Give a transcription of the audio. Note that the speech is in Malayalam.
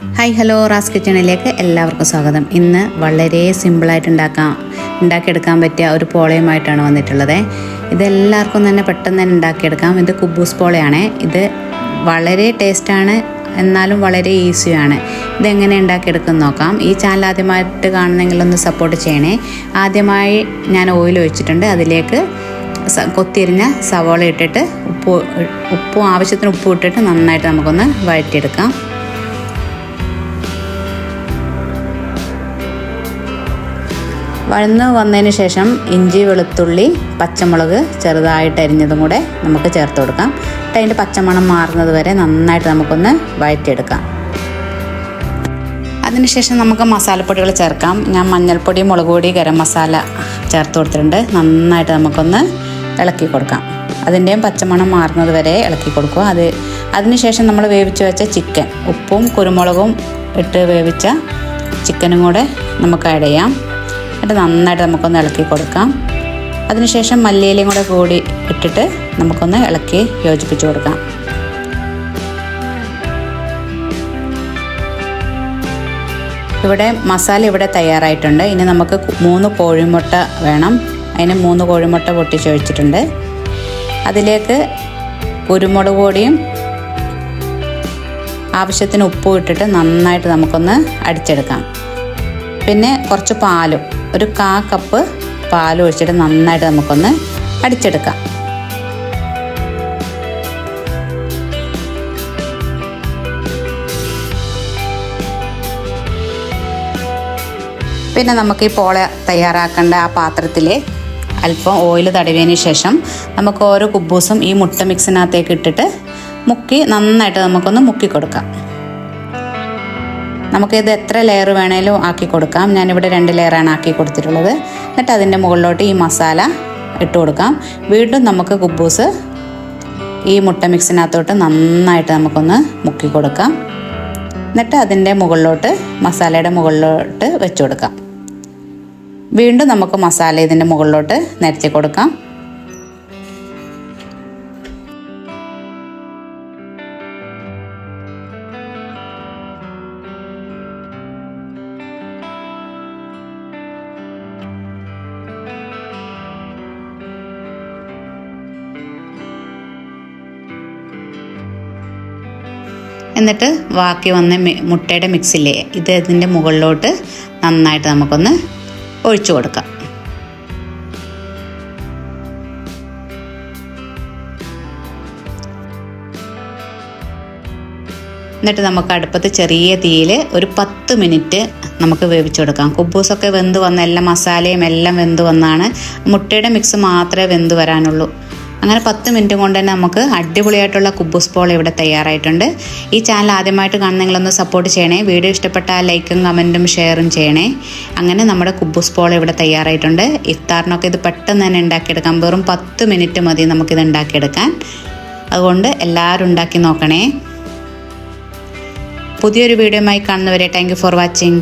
ഹായ് ഹലോ റാസ് കിച്ചണിലേക്ക് എല്ലാവർക്കും സ്വാഗതം. ഇന്ന് വളരെ സിമ്പിളായിട്ട് ഉണ്ടാക്കാം ഉണ്ടാക്കിയെടുക്കാൻ പറ്റിയ ഒരു പോളയുമായിട്ടാണ് വന്നിട്ടുള്ളത്. ഇതെല്ലാവർക്കും തന്നെ പെട്ടെന്ന് തന്നെ ഉണ്ടാക്കിയെടുക്കാം. ഇത് കുബൂസ് പോളയാണ്. ഇത് വളരെ ടേസ്റ്റാണ് എന്നാലും വളരെ ഈസിയാണ്. ഇതെങ്ങനെ ഉണ്ടാക്കിയെടുക്കും നോക്കാം. ഈ ചാനൽ ആദ്യമായിട്ട് കാണുന്നെങ്കിൽ ഒന്ന് സപ്പോർട്ട് ചെയ്യണേ. ആദ്യമായി ഞാൻ ഓയിൽ ഒഴിച്ചിട്ടുണ്ട്. അതിലേക്ക് കൊത്തിരിഞ്ഞ സവോള ഇട്ടിട്ട് ഉപ്പ് ഉപ്പും ആവശ്യത്തിന് ഉപ്പ് ഇട്ടിട്ട് നന്നായിട്ട് നമുക്കൊന്ന് വഴറ്റിയെടുക്കാം. വഴന്ന് വന്നതിന് ശേഷം ഇഞ്ചി വെളുത്തുള്ളി പച്ചമുളക് ചെറുതായിട്ട് അരിഞ്ഞതും കൂടെ നമുക്ക് ചേർത്ത് കൊടുക്കാം. എന്നിട്ട് അതിന്റെ പച്ചമണം മാറുന്നത് വരെ നന്നായിട്ട് നമുക്കൊന്ന് വഴറ്റിയെടുക്കാം. അതിനുശേഷം നമുക്ക് മസാലപ്പൊടികൾ ചേർക്കാം. ഞാൻ മഞ്ഞൾപ്പൊടി മുളക് പൊടി ഗരം മസാല ചേർത്ത് കൊടുത്തിട്ടുണ്ട്. നന്നായിട്ട് നമുക്കൊന്ന് ഇളക്കി കൊടുക്കാം. അതിന്റെയും പച്ചമണം മാറുന്നത് വരെ ഇളക്കി കൊടുക്കുക. അത് അതിനുശേഷം നമ്മൾ വേവിച്ച് വെച്ച ചിക്കൻ. ഉപ്പും കുരുമുളകും ഇട്ട് വേവിച്ച ചിക്കനും കൂടെ നമുക്ക് ആഡ് ചെയ്യാം. എന്നിട്ട് നന്നായിട്ട് നമുക്കൊന്ന് ഇളക്കി കൊടുക്കാം. അതിനുശേഷം മല്ലിയിലയും കൂടെ കൂടി ഇട്ടിട്ട് നമുക്കൊന്ന് ഇളക്കി യോജിപ്പിച്ച് കൊടുക്കാം. ഇവിടെ മസാല ഇവിടെ തയ്യാറായിട്ടുണ്ട്. ഇനി നമുക്ക് മൂന്ന് കോഴിമുട്ട വേണം. അതിന് മൂന്ന് കോഴിമുട്ട പൊട്ടിച്ചൊഴിച്ചിട്ടുണ്ട്. അതിലേക്ക് കുരുമുളക് പൊടിയും ആവശ്യത്തിന് ഉപ്പും ഇട്ടിട്ട് നന്നായിട്ട് നമുക്കൊന്ന് അടിച്ചെടുക്കാം. പിന്നെ കുറച്ച് പാലും. ഒരു കാ കപ്പ് പാൽ ഒഴിച്ചിട്ട് നന്നായിട്ട് നമുക്കൊന്ന് അടിച്ചെടുക്കാം. പിന്നെ നമുക്ക് ഈ പോള തയ്യാറാക്കേണ്ട ആ പാത്രത്തിൽ അല്പം ഓയിൽ തടവിയതിന് ശേഷം നമുക്ക് ഓരോ കുബൂസും ഈ മുട്ട മിക്സിനകത്തേക്ക് ഇട്ടിട്ട് മുക്കി നന്നായിട്ട് നമുക്കൊന്ന് മുക്കി കൊടുക്കാം. നമുക്കിത് എത്ര ലെയർ വേണേലും ആക്കി കൊടുക്കാം. ഞാനിവിടെ രണ്ട് ലെയറാണ് ആക്കി കൊടുത്തിട്ടുള്ളത്. എന്നിട്ട് അതിന്റെ മുകളിലോട്ട് ഈ മസാല ഇട്ട് കൊടുക്കാം. വീണ്ടും നമുക്ക് കുബൂസ് ഈ മുട്ട മിക്സിനകത്തോട്ട് നന്നായിട്ട് നമുക്കൊന്ന് മുക്കി കൊടുക്കാം. എന്നിട്ട് അതിന്റെ മുകളിലോട്ട് മസാലയുടെ മുകളിലോട്ട് വെച്ച് കൊടുക്കാം. വീണ്ടും നമുക്ക് മസാല ഇതിന്റെ മുകളിലോട്ട് നിരത്തി കൊടുക്കാം. എന്നിട്ട് ബാക്കി വന്ന മുട്ടയുടെ മിക്സില്ലേ ഇത് ഇതിന്റെ മുകളിലോട്ട് നന്നായിട്ട് നമുക്കൊന്ന് ഒഴിച്ചു കൊടുക്കാം. എന്നിട്ട് നമുക്ക് അടുപ്പത്ത് ചെറിയ തീയിൽ ഒരു പത്ത് മിനിറ്റ് നമുക്ക് വേവിച്ചു കൊടുക്കാം. കുബൂസൊക്കെ വെന്ത് വന്ന എല്ലാ മസാലയും എല്ലാം വെന്ത് വന്നാണ് മുട്ടയുടെ മിക്സ് മാത്രമേ വെന്ത് വരാനുള്ളൂ. അങ്ങനെ പത്ത് മിനിറ്റ് കൊണ്ട് തന്നെ നമുക്ക് അടിപൊളിയായിട്ടുള്ള കുബ്ബൂസ് പോൾ ഇവിടെ തയ്യാറായിട്ടുണ്ട്. ഈ ചാനൽ ആദ്യമായിട്ട് കാണുന്ന കാണുന്നെങ്കിലൊന്ന് സപ്പോർട്ട് ചെയ്യണേ. വീഡിയോ ഇഷ്ടപ്പെട്ട ലൈക്കും കമന്റും ഷെയറും ചെയ്യണേ. അങ്ങനെ നമ്മുടെ കുബ്ബൂസ് പോൾ ഇവിടെ തയ്യാറായിട്ടുണ്ട്. ഇഫ്താറിനൊക്കെ ഇത് പെട്ടെന്ന് തന്നെ ഉണ്ടാക്കിയെടുക്കാം. വെറും പത്ത് മിനിറ്റ് മതി നമുക്കിത് ഉണ്ടാക്കിയെടുക്കാൻ. അതുകൊണ്ട് എല്ലാവരും ഉണ്ടാക്കി നോക്കണേ. പുതിയൊരു വീഡിയോയുമായി കാണുന്നവരെ താങ്ക് ഫോർ വാച്ചിങ്